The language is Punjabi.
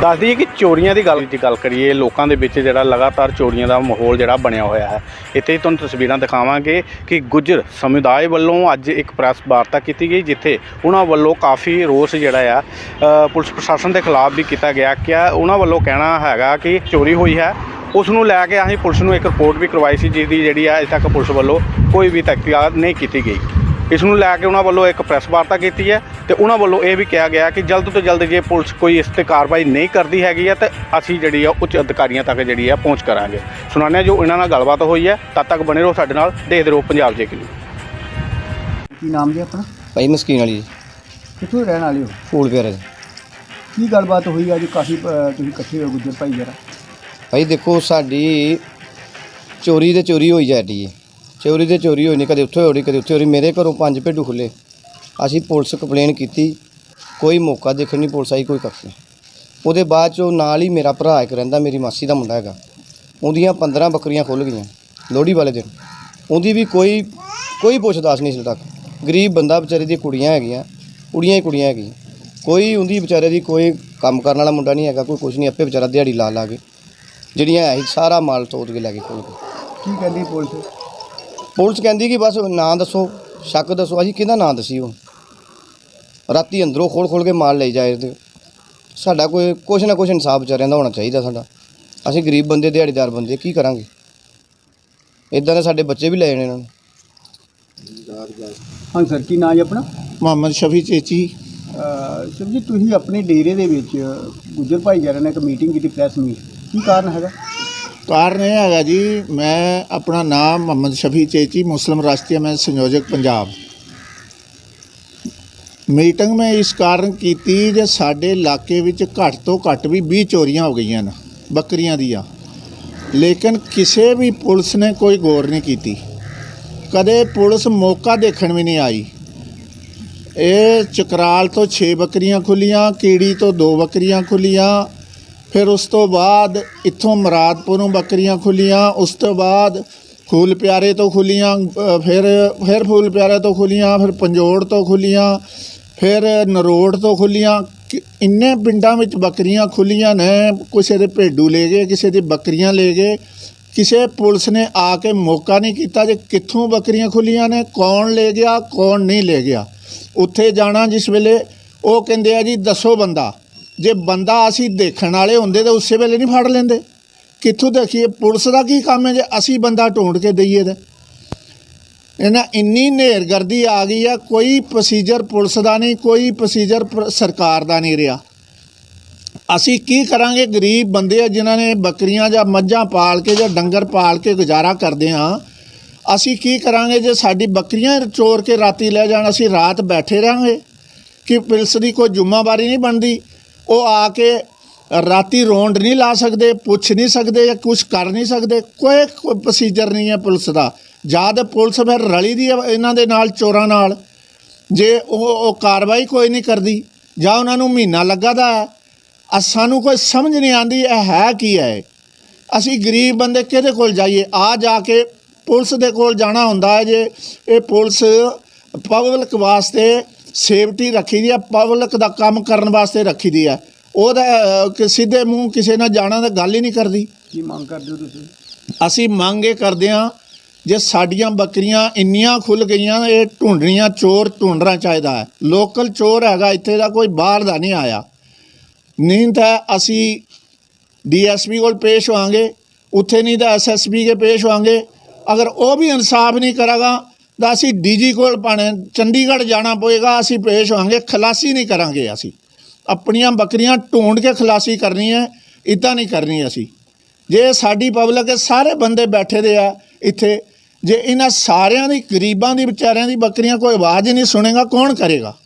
ਦੱਸ ਦਈਏ ਕਿ ਚੋਰੀਆਂ ਦੀ ਗੱਲ ਦੀ ਗੱਲ ਕਰੀਏ, ਲੋਕਾਂ ਦੇ ਵਿੱਚ ਜਿਹੜਾ ਲਗਾਤਾਰ ਚੋਰੀਆਂ ਦਾ ਮਾਹੌਲ ਜਿਹੜਾ ਬਣਿਆ ਹੋਇਆ ਹੈ। ਇੱਥੇ ਤੁਹਾਨੂੰ ਤਸਵੀਰਾਂ ਦਿਖਾਵਾਂਗੇ ਕਿ ਗੁੱਜਰ ਸਮੁਦਾਇ ਵੱਲੋਂ ਅੱਜ ਇੱਕ ਪ੍ਰੈਸ ਵਾਰਤਾ ਕੀਤੀ ਗਈ, ਜਿੱਥੇ ਉਹਨਾਂ ਵੱਲੋਂ ਕਾਫੀ ਰੋਸ ਜਿਹੜਾ ਆ ਪੁਲਿਸ ਪ੍ਰਸ਼ਾਸਨ ਦੇ ਖਿਲਾਫ ਵੀ ਕੀਤਾ ਗਿਆ। ਕਿ ਉਹਨਾਂ ਵੱਲੋਂ ਕਹਿਣਾ ਹੈਗਾ ਕਿ ਚੋਰੀ ਹੋਈ ਹੈ। ਉਸ ਨੂੰ ਲੈ ਕੇ ਅਸੀਂ ਪੁਲਿਸ ਨੂੰ ਇੱਕ ਰਿਪੋਰਟ ਵੀ ਕਰਵਾਈ ਸੀ ਜਿਸ ਦੀ ਜਿਹੜੀ ਆ ਅਜੇ ਤੱਕ ਪੁਲਿਸ ਵੱਲੋਂ ਕੋਈ ਵੀ ਤਹਿਕੀਕਾਤ ਨਹੀਂ ਕੀਤੀ ਗਈ। ਇਸ ਨੂੰ ਲੈ ਕੇ ਉਹਨਾਂ ਵੱਲੋਂ ਇੱਕ ਪ੍ਰੈਸ ਵਾਰਤਾ ਕੀਤੀ ਹੈ ਤੇ ਉਹਨਾਂ ਵੱਲੋਂ ਇਹ ਵੀ ਕਿਹਾ ਗਿਆ ਕਿ ਜਲਦ ਤੋਂ ਜਲਦ ਜੇ ਪੁਲਿਸ ਕੋਈ ਇਸ ਤੇ ਕਾਰਵਾਈ ਨਹੀਂ ਕਰਦੀ ਹੈਗੀ ਹੈ ਤੇ ਅਸੀਂ ਜਿਹੜੀ ਆ ਉੱਚ ਅਧਿਕਾਰੀਆਂ ਤੱਕ ਜਿਹੜੀ ਆ ਪਹੁੰਚ ਕਰਾਂਗੇ। ਸੁਣਾਉਂਦੇ ਹਾਂ ਜੋ ਇਹਨਾਂ ਨਾਲ ਗੱਲਬਾਤ ਹੋਈ ਹੈ ਤਦ ਤੱਕ ਬਣੇ ਰਹੋ ਸਾਡੇ ਨਾਲ ਦੇਖਦੇ ਰਹੋ ਪੰਜਾਬ ਜੇ ਕਿਲੋ ਕੀ ਨਾਮ ਜੀ ਆਪਣਾ? ਭਾਈ ਮਸਕੀਨ ਵਾਲੀ ਜੀ, ਕਿੱਥੋਂ ਦੇ ਰਹਿਣ ਵਾਲੇ ਹੋ? ਫੂਲ ਪਿਆਰੇ ਦੇ। ਕੀ ਗੱਲਬਾਤ ਹੋਈ ਅੱਜ ਕਾਫੀ ਅ, ਤੁਸੀਂ ਇਕੱਠੇ ਹੋ ਗੁੱਜਰ ਭਾਈ ਜਰਾ। ਭਾਈ ਦੇਖੋ ਸਾਡੀ ਚੋਰੀ ਤੇ ਚੋਰੀ ਹੋਈ ਜਾਂਦੀ ਹੈ। ਚੋਰੀ ਤੇ ਚੋਰੀ ਹੋਈ ਨਹੀਂ ਕਦੇ ਉੱਥੇ ਹੋ ਰਹੀ ਕਦੇ ਉੱਥੇ ਹੋ ਰਹੀ ਮੇਰੇ ਘਰੋਂ ਪੰਜ ਭੇਡੂ ਖੁੱਲੇ। ਅਸੀਂ ਪੁਲਿਸ ਕੰਪਲੇਨ ਕੀਤੀ। ਕੋਈ ਮੌਕਾ ਦੇਖਣ ਨਹੀਂ, ਪੁਲਿਸ ਆਈ, ਕੋਈ ਕੱਖ ਨਹੀਂ। ਉਹਦੇ ਬਾਅਦ ਚੋਂ ਨਾਲ ਹੀ ਮੇਰਾ ਭਰਾ ਇੱਕ ਰਹਿੰਦਾ, ਮੇਰੀ ਮਾਸੀ ਦਾ ਮੁੰਡਾ ਹੈਗਾ। ਉਹਦੀਆਂ 15 ਬੱਕਰੀਆਂ ਖੁੱਲ ਗਈਆਂ, ਲੋਹੜੀ ਵਾਲੇ ਦਿਨ। ਉਹਦੀ ਵੀ ਕੋਈ ਕੋਈ ਪੁੱਛਦਾਸ ਨਹੀਂ ਸੀ ਤੱਕ। ਗਰੀਬ ਬੰਦਾ, ਵਿਚਾਰੇ ਦੀ ਕੁੜੀਆਂ ਹੈਗੀਆਂ, ਕੁੜੀਆਂ ਹੀ ਕੁੜੀਆਂ ਹੈਗੀਆਂ। ਕੋਈ ਉਹਦੀ ਵਿਚਾਰੇ ਦੀ ਕੋਈ ਕੰਮ ਕਰਨ ਵਾਲਾ ਮੁੰਡਾ ਨਹੀਂ ਹੈਗਾ, ਕੋਈ ਕੁਝ ਨਹੀਂ, ਆਪੇ ਵਿਚਾਰਾ ਦਿਹਾੜੀ ਲਾ ਲਾ ਕੇ। ਜਿਹੜੀਆਂ ਹੈ ਸੀ ਸਾਰਾ ਮਾਲ ਤੋੜ ਕੇ ਲੈ ਕੇ। ਕੋਲ ਕੀ ਕਹਿੰਦੀ ਪੁਲਿਸ? ਪੁਲਿਸ ਕਹਿੰਦੀ ਕਿ ਬਸ ਨਾਂ ਦੱਸੋ ਸ਼ੱਕ ਦੱਸੋ ਅਸੀਂ ਕਿਹਦਾ ਨਾਂ ਦਸੀ ਉਹ? ਰਾਤੀ ਅੰਦਰੋਂ ਖੋਲ ਖੋਲ ਕੇ ਮਾਲ ਲਈ ਜਾਏ ਤੇ ਸਾਡਾ ਕੋਈ ਕੁਛ ਨਾ ਕੁਛ ਇਨਸਾਫ ਵਿਚਾਰਿਆਂ ਦਾ ਹੋਣਾ ਚਾਹੀਦਾ ਸਾਡਾ। ਅਸੀਂ ਗਰੀਬ ਬੰਦੇ ਦਿਹਾੜੀਦਾਰ ਬੰਦੇ ਕੀ ਕਰਾਂਗੇ? ਇਦਾਂ ਦੇ ਸਾਡੇ ਬੱਚੇ ਵੀ ਲੈ ਜਾਣੇ ਇਹਨਾਂ ਨੇ। ਹਾਂ ਸਰ ਕੀ ਨਾਂ ਜੀ ਆਪਣਾ? ਮੁਹੰਮਦ ਸ਼ਫੀ ਚੇਚੀ। ਸਰ ਜੀ ਤੁਸੀਂ ਆਪਣੇ ਡੇਰੇ ਦੇ ਵਿੱਚ ਗੁੱਜਰ ਭਾਈ ਜਰਾ ਨੇ ਇੱਕ ਮੀਟਿੰਗ ਕੀਤੀ ਪ੍ਰੈਸ ਮੀਟ ਕੀ ਕਾਰਨ ਹੈਗਾ? ਕਾਰਨ ਇਹ ਹੈਗਾ ਜੀ। ਮੈਂ ਆਪਣਾ ਨਾਮ ਮੁਹੰਮਦ ਸ਼ਫੀ ਚੇਚੀ, ਮੁਸਲਿਮ ਰਾਸ਼ਟਰੀ ਮੈਂ ਸੰਯੋਜਕ ਪੰਜਾਬ। ਮੀਟਿੰਗ ਮੈਂ ਇਸ ਕਾਰਨ ਕੀਤੀ ਜੇ ਸਾਡੇ ਇਲਾਕੇ ਵਿੱਚ ਘੱਟ ਤੋਂ ਘੱਟ ਵੀ 20 ਚੋਰੀਆਂ ਹੋ ਗਈਆਂ ਨੇ, ਬੱਕਰੀਆਂ ਦੀਆਂ। ਲੇਕਿਨ ਕਿਸੇ ਵੀ ਪੁਲਿਸ ਨੇ ਕੋਈ ਗੌਰ ਨਹੀਂ ਕੀਤੀ। ਕਦੇ ਪੁਲਿਸ ਮੌਕਾ ਦੇਖਣ ਵੀ ਨਹੀਂ ਆਈ। ਇਹ ਚਕਰਾਲ ਤੋਂ 6 ਬੱਕਰੀਆਂ ਖੁੱਲੀਆਂ, ਕੀੜੀ ਤੋਂ 2 ਬੱਕਰੀਆਂ ਖੁੱਲੀਆਂ ਫਿਰ ਉਸ ਤੋਂ ਬਾਅਦ ਇੱਥੋਂ ਮਰਾਦਪੁਰੋਂ ਬੱਕਰੀਆਂ ਖੁੱਲੀਆਂ, ਉਸ ਤੋਂ ਬਾਅਦ ਫੂਲ ਪਿਆਰੇ ਤੋਂ ਖੁੱਲੀਆਂ ਫਿਰ ਫਿਰ ਫੂਲ ਪਿਆਰੇ ਤੋਂ ਖੁੱਲੀਆਂ, ਫਿਰ ਪੰਜੋੜ ਤੋਂ ਖੁੱਲੀਆਂ, ਫਿਰ ਨਰੋੜ ਤੋਂ ਖੁੱਲੀਆਂ। ਕਿ- ਇੰਨੇ ਪਿੰਡਾਂ ਵਿੱਚ ਬੱਕਰੀਆਂ ਖੁੱਲੀਆਂ ਨੇ, ਕਿਸੇ ਦੇ ਭੇਡੂ ਲੈ ਗਏ, ਕਿਸੇ ਦੀ ਬੱਕਰੀਆਂ ਲੈ ਗਏ। ਕਿਸੇ ਪੁਲਿਸ ਨੇ ਆ ਕੇ ਮੌਕਾ ਨਹੀਂ ਕੀਤਾ ਜੇ ਕਿੱਥੋਂ ਬੱਕਰੀਆਂ ਖੁੱਲੀਆਂ ਨੇ, ਕੌਣ ਲੈ ਗਿਆ, ਕੌਣ ਨਹੀਂ ਲੈ ਗਿਆ। ਉੱਥੇ ਜਾਣਾ ਜਿਸ ਵੇਲੇ, ਉਹ ਕਹਿੰਦੇ ਆ ਜੀ, ਦੱਸੋ ਬੰਦਾ। ਜੇ ਬੰਦਾ ਅਸੀਂ ਦੇਖਣ ਵਾਲੇ ਹੁੰਦੇ ਤਾਂ ਉਸੇ ਵੇਲੇ ਨਹੀਂ ਫੜ ਲੈਂਦੇ। ਕਿੱਥੋਂ ਦੇਖੀਏ, ਪੁਲਿਸ ਦਾ ਕੀ ਕੰਮ ਹੈ ਜੇ ਅਸੀਂ ਬੰਦਾ ਢੂੰਡ ਕੇ ਦਈਏ ਤਾਂ? ਇਹਨਾਂ ਇੰਨੀ ਨੇਰਗਰਦੀ ਆ ਗਈ ਆ, ਕੋਈ ਪ੍ਰੋਸੀਜਰ ਪੁਲਿਸ ਦਾ ਨਹੀਂ, ਕੋਈ ਪ੍ਰੋਸੀਜਰ ਸਰਕਾਰ ਦਾ ਨਹੀਂ ਰਿਹਾ। ਅਸੀਂ ਕੀ ਕਰਾਂਗੇ? ਗਰੀਬ ਬੰਦੇ ਆ ਜਿਨ੍ਹਾਂ ਨੇ ਬੱਕਰੀਆਂ ਜਾਂ ਮੱਝਾਂ ਪਾਲ ਕੇ ਜਾਂ ਡੰਗਰ ਪਾਲ ਕੇ ਗੁਜ਼ਾਰਾ ਕਰਦੇ ਆ, ਅਸੀਂ ਕੀ ਕਰਾਂਗੇ ਜੇ ਸਾਡੀ ਬੱਕਰੀਆਂ ਚੋਰ ਕੇ ਰਾਤੀ ਲੈ ਜਾਣ, ਅਸੀਂ ਰਾਤ ਬੈਠੇ ਰਹਾਂਗੇ। ਕਿ ਪੁਲਿਸ ਦੀ ਕੋਈ ਜ਼ਿੰਮੇਵਾਰੀ ਨਹੀਂ ਬਣਦੀ। ਉਹ ਆ ਕੇ ਰਾਤੀ ਰੌਂਡ ਨਹੀਂ ਲਾ ਸਕਦੇ, ਪੁੱਛ ਨਹੀਂ ਸਕਦੇ ਜਾਂ ਕੁਝ ਕਰ ਨਹੀਂ ਸਕਦੇ, ਕੋਈ ਪ੍ਰੋਸੀਜਰ ਨਹੀਂ ਹੈ ਪੁਲਿਸ ਦਾ। ਜਦ ਪੁਲਿਸ ਫਿਰ ਰਲੀ ਦੀ ਹੈ ਇਹਨਾਂ ਦੇ ਨਾਲ, ਚੋਰਾਂ ਨਾਲ। ਜੇ ਉਹ ਕਾਰਵਾਈ ਕੋਈ ਨਹੀਂ ਕਰਦੀ, ਜਾਂ ਉਹਨਾਂ ਨੂੰ ਮਹੀਨਾ ਲੱਗਾ ਦਾ ਹੈ ਆ ਸਾਨੂੰ ਕੋਈ ਸਮਝ ਨਹੀਂ ਆਂਦੀ ਇਹ ਹੈ ਕੀ ਹੈ ਅਸੀਂ ਗਰੀਬ ਬੰਦੇ ਕਿਹਦੇ ਕੋਲ ਜਾਈਏ? ਆ ਜਾ ਕੇ ਪੁਲਿਸ ਦੇ ਕੋਲ ਜਾਣਾ ਹੁੰਦਾ ਹੈ ਜੇ ਇਹ ਪੁਲਿਸ ਪਬਲਿਕ ਵਾਸਤੇ ਸੇਫਟੀ ਰੱਖੀ ਦੀ ਹੈ ਪਬਲਿਕ ਦਾ ਕੰਮ ਕਰਨ ਵਾਸਤੇ ਰੱਖੀ ਦੀ ਹੈ ਉਹਦਾ ਕਿ ਸਿੱਧੇ ਮੂੰਹ ਕਿਸੇ ਨਾਲ ਜਾਣਾ ਤਾਂ ਗੱਲ ਹੀ ਨਹੀਂ ਕਰਦੀ। ਕੀ ਮੰਗ ਕਰਦੇ ਹੋ ਤੁਸੀਂ? ਅਸੀਂ ਮੰਗ ਇਹ ਕਰਦੇ ਹਾਂ ਜੇ ਸਾਡੀਆਂ ਬੱਕਰੀਆਂ ਇੰਨੀਆਂ ਖੁੱਲ ਗਈਆਂ ਇਹ ਢੂੰਡਣੀਆਂ ਚੋਰ ਢੂੰਡਣਾ ਚਾਹੀਦਾ ਹੈ। ਲੋਕਲ ਚੋਰ ਹੈਗਾ ਇੱਥੇ ਦਾ ਕੋਈ ਬਾਹਰ ਦਾ ਨਹੀਂ ਆਇਆ। ਨਹੀਂ ਤਾਂ ਅਸੀਂ ਡੀਐਸਪੀ ਕੋਲ ਪੇਸ਼ ਹੋਵਾਂਗੇ ਉੱਥੇ ਨਹੀਂ ਤਾਂ ਐਸਐਸਪੀ ਕੇ ਪੇਸ਼ ਹੋਵਾਂਗੇ। ਅਗਰ ਉਹ ਵੀ ਇਨਸਾਫ ਨਹੀਂ ਕਰਾਗਾ ਤਾਂ ਅਸੀਂ ਡੀਜੀ ਕੋਲ ਪਾਣੇ, ਚੰਡੀਗੜ੍ਹ ਜਾਣਾ ਪਵੇਗਾ ਅਸੀਂ ਪੇਸ਼ ਹੋਵਾਂਗੇ, ਖਲਾਸੀ ਨਹੀਂ ਕਰਾਂਗੇ ਅਸੀਂ। ਆਪਣੀਆਂ ਬੱਕਰੀਆਂ ਢੂੰਡ ਕੇ ਖਲਾਸੀ ਕਰਨੀ ਹੈ ਇੱਦਾਂ ਨਹੀਂ ਕਰਨੀ ਅਸੀਂ। ਜੇ ਸਾਡੀ ਪਬਲਿਕ ਸਾਰੇ ਬੰਦੇ ਬੈਠੇ ਦੇ ਆ ਇੱਥੇ, ਜੇ ਇਹਨਾਂ ਸਾਰਿਆਂ ਦੀ, ਗਰੀਬਾਂ ਦੀ, ਵਿਚਾਰਿਆਂ ਦੀ ਬੱਕਰੀਆਂ ਕੋਈ ਆਵਾਜ਼ ਹੀ ਨਹੀਂ ਸੁਣੇਗਾ, ਕੌਣ ਕਰੇਗਾ?